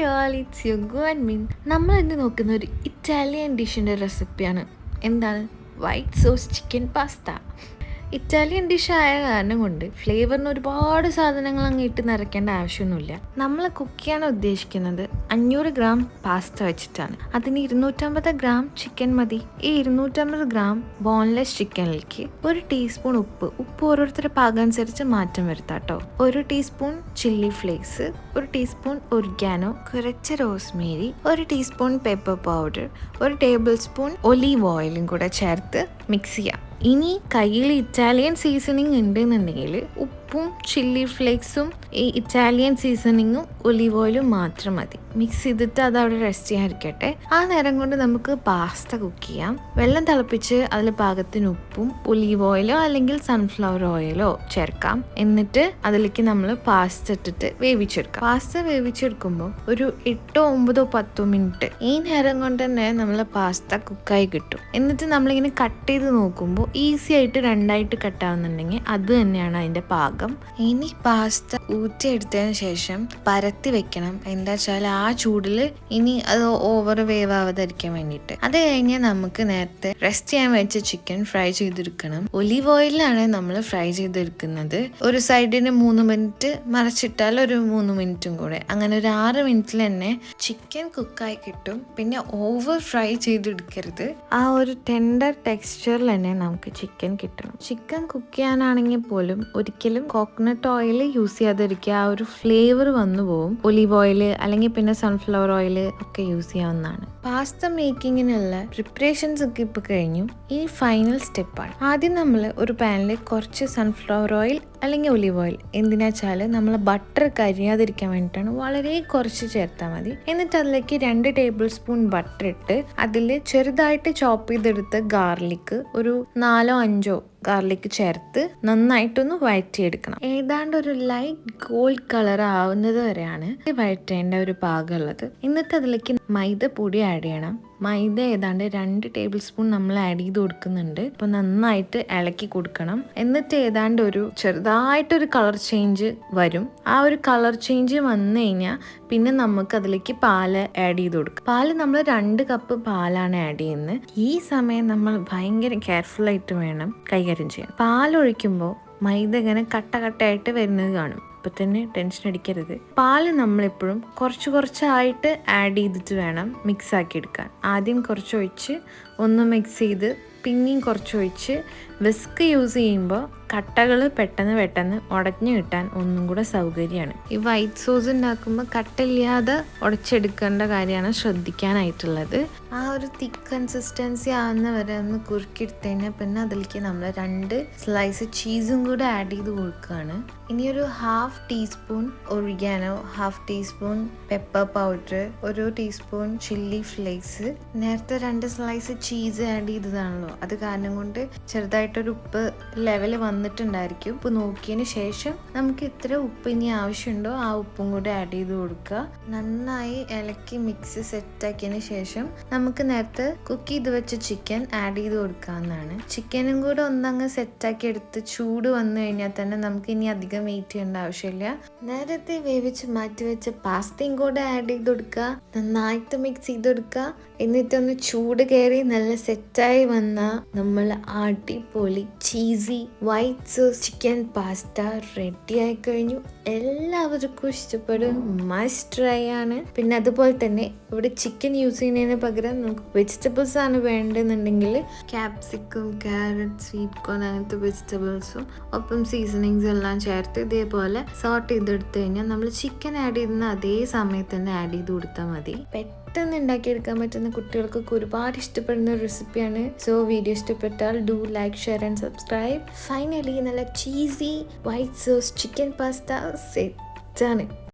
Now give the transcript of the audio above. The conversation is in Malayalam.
It's you go and mean നമ്മൾ ഇന്ന് നോക്കുന്ന ഒരു ഇറ്റാലിയൻ ഡിഷിന്റെ റെസിപ്പിയാണ് എന്താണ്? White sauce chicken pasta Italian dish ആയ കാരണം കൊണ്ട് ഫ്ലേവറിന് ഒരുപാട് സാധനങ്ങൾ അങ്ങ് ഇട്ട് നിറയ്ക്കേണ്ട ആവശ്യമൊന്നുമില്ല. നമ്മൾ കുക്ക് ചെയ്യാൻ ഉദ്ദേശിക്കുന്നത് അഞ്ഞൂറ് ഗ്രാം പാസ്ത വെച്ചിട്ടാണ്. അതിന് ഇരുന്നൂറ്റമ്പത് ഗ്രാം ചിക്കൻ മതി. ഈ ഇരുന്നൂറ്റമ്പത് ഗ്രാം ബോൺലെസ് ചിക്കനിലേക്ക് ഒരു ടീസ്പൂൺ ഉപ്പ് ഉപ്പ് ഓരോരുത്തരുടെ പാകം അനുസരിച്ച് മാറ്റം വരുത്താട്ടോ ഒരു ടീസ്പൂൺ ചില്ലി ഫ്ലേക്സ് ഒരു ടീസ്പൂൺ ഒർഗാനോ കുറച്ച് റോസ്മേരി ഒരു ടീസ്പൂൺ പെപ്പർ പൗഡർ ഒരു ടേബിൾ സ്പൂൺ ഒലീവ് ഓയിലും കൂടെ ചേർത്ത് മിക്സ് ചെയ്യാം. ഇനി കയ്യിൽ ഇറ്റാലിയൻ സീസണിങ് ഉണ്ടെന്നുണ്ടെങ്കിൽ ഉപ്പും ചില്ലി ഫ്ലേക്സും ഈ ഇറ്റാലിയൻ സീസണിങ്ങും ഒലിവ് ഓയിലും മാത്രം മതി. മിക്സ് ചെയ്തിട്ട് അത് അവിടെ റെസ്റ്റ് ചെയ്യാതിരിക്കട്ടെ ആ നേരം കൊണ്ട് നമുക്ക് പാസ്ത കുക്ക് ചെയ്യാം. വെള്ളം തിളപ്പിച്ച് അതിൽ പാകത്തിന് ഉപ്പും ഒലീവ് ഓയിലോ അല്ലെങ്കിൽ സൺഫ്ലവർ ഓയിലോ ചേർക്കാം. എന്നിട്ട് അതിലേക്ക് നമ്മൾ പാസ്ത ഇട്ടിട്ട് വേവിച്ചെടുക്കാം. പാസ്ത വേവിച്ചെടുക്കുമ്പോൾ ഒരു എട്ടോ ഒമ്പതോ പത്തോ മിനിറ്റ് ഈ നേരം കൊണ്ട് തന്നെ നമ്മൾ പാസ്ത കുക്കായി കിട്ടും. എന്നിട്ട് നമ്മളിങ്ങനെ കട്ട് ചെയ്ത് നോക്കുമ്പോൾ ഈസി ആയിട്ട് രണ്ടായിട്ട് കട്ടാവുന്നുണ്ടെങ്കിൽ അത് തന്നെയാണ് അതിന്റെ പാകം. ഇനി പാസ്ത ഊറ്റിയെടുത്തതിന് ശേഷം പരത്തി വെക്കണം. എന്താ വെച്ചാൽ ചൂടിൽ ഇനി അത് ഓവർ വേവ് ആവാതിരിക്കാൻ വേണ്ടിയിട്ട്. അത് കഴിഞ്ഞ് നമുക്ക് നേരത്തെ റെസ്റ്റ് ചെയ്യാൻ വെച്ച ചിക്കൻ ഫ്രൈ ചെയ്തെടുക്കണം. ഒലിവ് ഓയിലാണ് നമ്മൾ ഫ്രൈ ചെയ്തെടുക്കുന്നത്. ഒരു സൈഡിന് മൂന്ന് മിനിറ്റ് മറച്ചിട്ടാൽ ഒരു മൂന്ന് മിനിറ്റും കൂടെ. അങ്ങനെ ഒരു ആറ് മിനിറ്റിൽ തന്നെ ചിക്കൻ കുക്കായി കിട്ടും. പിന്നെ ഓവർ ഫ്രൈ ചെയ്തെടുക്കരുത്. ആ ഒരു ടെൻഡർ ടെക്സ്ചറിൽ തന്നെ നമുക്ക് ചിക്കൻ കിട്ടണം. ചിക്കൻ കുക്ക് ചെയ്യാനാണെങ്കിൽ പോലും ഒരിക്കലും കോക്കനട്ട് ഓയിൽ യൂസ് ചെയ്യാതിരിക്കുക ആ ഒരു ഫ്ലേവർ വന്നു പോകും. ഒലിവ് ഓയിൽ അല്ലെങ്കിൽ പിന്നെ സൺഫ്ലവർ ഓയിൽ ഒക്കെ യൂസ് ചെയ്യാവുന്നതാണ്. പാസ്ത മേക്കിങ്ങിനുള്ള പ്രിപ്പറേഷൻസ് ഒക്കെ ഇപ്പോൾ കഴിഞ്ഞു. ഈ ഫൈനൽ സ്റ്റെപ്പാണ് ആദ്യം നമ്മൾ ഒരു പാനിൽ കുറച്ച് സൺഫ്ലവർ ഓയിൽ അല്ലെങ്കിൽ ഒലിവ് ഓയിൽ എന്തിനാ വെച്ചാൽ നമ്മൾ ബട്ടർ കരിയാതിരിക്കാൻ വേണ്ടിയിട്ടാണ്. വളരെ കുറച്ച് ചേർത്താൽ മതി. എന്നിട്ട് അതിലേക്ക് രണ്ട് ടേബിൾ സ്പൂൺ ബട്ടർ ഇട്ട് അതിൽ ചെറുതായിട്ട് ചോപ്പ് ചെയ്തെടുത്ത ഗാർലിക്ക് ഒരു നാലോ അഞ്ചോ ഗാർലിക്ക് ചേർത്ത് നന്നായിട്ടൊന്ന് വഴറ്റിയെടുക്കണം ഏതാണ്ട് ഒരു ലൈറ്റ് ഗോൾഡ് കളർ ആവുന്നത് വരെയാണ് വഴറ്റേണ്ട ഒരു പാകമുള്ളത്. എന്നിട്ട് അതിലേക്ക് മൈദപ്പൊടി ആഡ് ചെയ്യണം. മൈദ ഏതാണ്ട് രണ്ട് ടേബിൾ സ്പൂൺ നമ്മൾ ആഡ് ചെയ്ത് കൊടുക്കുന്നുണ്ട്. അപ്പൊ നന്നായിട്ട് ഇളക്കി കൊടുക്കണം. എന്നിട്ട് ഏതാണ്ട് ഒരു ചെറുതായിട്ടൊരു കളർ ചേഞ്ച് വരും. ആ ഒരു കളർ ചേഞ്ച് വന്നു കഴിഞ്ഞാൽ പിന്നെ നമുക്ക് അതിലേക്ക് പാൽ ആഡ് ചെയ്ത് കൊടുക്കും. പാൽ നമ്മൾ രണ്ട് കപ്പ് പാലാണ് ആഡ് ചെയ്യുന്നത് ഈ സമയം നമ്മൾ ഭയങ്കര കെയർഫുൾ ആയിട്ട് വേണം കൈകാര്യം ചെയ്യാൻ. പാലൊഴിക്കുമ്പോൾ മൈദ ഇങ്ങനെ കട്ട കട്ടയായിട്ട് വരുന്നത് കാണും. ഇപ്പൊ തന്നെ ടെൻഷൻ അടിക്കരുത്. പാൽ നമ്മളെപ്പോഴും കുറച്ച് കുറച്ചായിട്ട് ആഡ് ചെയ്തിട്ട് വേണം മിക്സ് ആക്കി എടുക്കാൻ. ആദ്യം കുറച്ച് ഒഴിച്ച് ഒന്ന് മിക്സ് ചെയ്ത് പിന്നെയും കുറച്ച് ഒഴിച്ച് വിസ്ക് യൂസ് ചെയ്യുമ്പോൾ കട്ടകൾ പെട്ടെന്ന് പെട്ടെന്ന് ഉടഞ്ഞു കിട്ടാൻ ഒന്നും കൂടെ സൗകര്യമാണ്. ഈ വൈറ്റ് സോസ് ഉണ്ടാക്കുമ്പോൾ കട്ടില്ലാതെ ഉടച്ചെടുക്കേണ്ട കാര്യമാണ് ശ്രദ്ധിക്കാനായിട്ടുള്ളത്. ആ ഒരു തിക്ക് കൺസിസ്റ്റൻസി ആവുന്ന വരെ ഒന്ന് കുറുക്കി കഴിഞ്ഞാൽ പിന്നെ അതിലേക്ക് നമ്മൾ രണ്ട് സ്ലൈസ് ചീസും കൂടെ ആഡ് ചെയ്ത് കൊടുക്കുകയാണ്. ഇനി ഒരു half teaspoon oregano half teaspoon pepper powder ഒരു ടീസ്പൂൺ ചില്ലി ഫ്ലേക്സ് നേരത്തെ രണ്ട് സ്ലൈസ് ചീസ് ആഡ് ചെയ്തതാണല്ലോ. അത് കാരണം കൊണ്ട് ചെറുതായിട്ടൊരു ഉപ്പ് ലെവൽ വന്നിട്ടുണ്ടായിരിക്കും. ഉപ്പ് നോക്കിയതിന് ശേഷം നമുക്ക് ഇത്ര ഉപ്പ് ഇനി ആവശ്യമുണ്ടോ ആ ഉപ്പും കൂടെ ആഡ് ചെയ്ത് കൊടുക്കുക. നന്നായി ഇളക്കി മിക്സ് സെറ്റാക്കിയതിന് ശേഷം നമുക്ക് നേരത്തെ കുക്ക് ചെയ്ത് വെച്ച ചിക്കൻ ആഡ് ചെയ്ത് കൊടുക്കാവുന്നതാണ്. ചിക്കനും കൂടെ ഒന്നങ്ങ് സെറ്റാക്കി എടുത്ത് ചൂട് വന്നു കഴിഞ്ഞാൽ തന്നെ നമുക്ക് ഇനി അധികം വെയിറ്റ് ചെയ്യേണ്ട ആവശ്യമില്ല. നേരത്തെ വേവിച്ച് മാറ്റി വെച്ച പാസ്തയും കൂടെ ആഡ് ചെയ്ത് കൊടുക്കുക. നന്നായിട്ട് മിക്സ് ചെയ്ത് കൊടുക്കുക. എന്നിട്ടൊന്ന് ചൂട് കയറി നല്ല സെറ്റായി വന്ന നമ്മൾ അടിപൊളി cheesy white sauce chicken pasta ready ആയി കഴിഞ്ഞു. എല്ലാവർക്കും ഇഷ്ടപ്പെടും. മസ്റ്റ് ട്രൈ ആണ്. പിന്നെ അതുപോലെ തന്നെ ഇവിടെ ചിക്കൻ യൂസ് ചെയ്യുന്നതിന് പകരം നമുക്ക് വെജിറ്റബിൾസ് ആണ് വേണ്ടതെന്നുണ്ടെങ്കിൽ ക്യാപ്സിക്കം ക്യാരറ്റ് സ്വീറ്റ് കോൺ അങ്ങനത്തെ വെജിറ്റബിൾസും ഒപ്പം സീസണിങ്സ് എല്ലാം ചേർത്ത് ഇതേപോലെ സോർട്ട് ചെയ്തെടുത്ത് കഴിഞ്ഞാൽ നമ്മൾ ചിക്കൻ ആഡ് ചെയ്യുന്ന അതേ സമയത്ത് തന്നെ ആഡ് ചെയ്ത് കൊടുത്താൽ മതി. പെട്ടെന്ന് ഉണ്ടാക്കിയെടുക്കാൻ പറ്റുന്ന കുട്ടികൾക്കൊക്കെ ഒരുപാട് ഇഷ്ടപ്പെടുന്ന ഒരു റെസിപ്പിയാണ് സോ വീഡിയോ ഇഷ്ടപ്പെട്ടാൽ do like share and subscribe finally നല്ല cheesy white sauce chicken pasta സെറ്റാണ്